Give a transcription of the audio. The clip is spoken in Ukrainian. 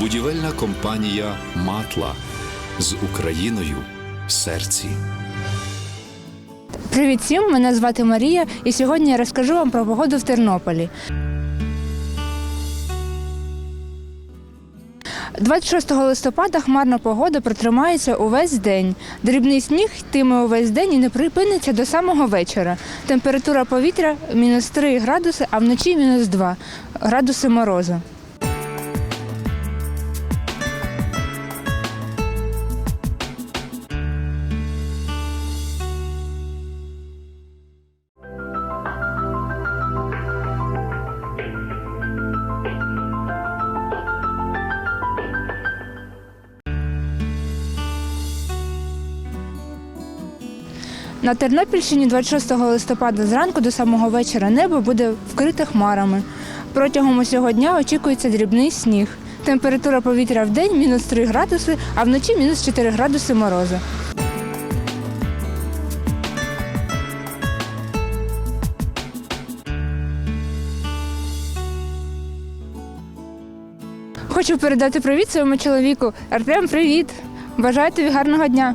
Будівельна компанія Матла з Україною в серці. Привіт всім! Мене звати Марія, і сьогодні я розкажу вам про погоду в Тернополі. 26 листопада хмарна погода протримається увесь день. Дрібний сніг йтиме увесь день і не припиниться до самого вечора. Температура повітря мінус 3 градуси, а вночі мінус 2 градуси морозу. На Тернопільщині 26 листопада зранку до самого вечора небо буде вкрите хмарами. Протягом усього дня очікується дрібний сніг. Температура повітря в день мінус 3 градуси, а вночі мінус 4 градуси морозу. Хочу передати привіт своєму чоловіку. Артем, привіт! Бажаю тобі гарного дня!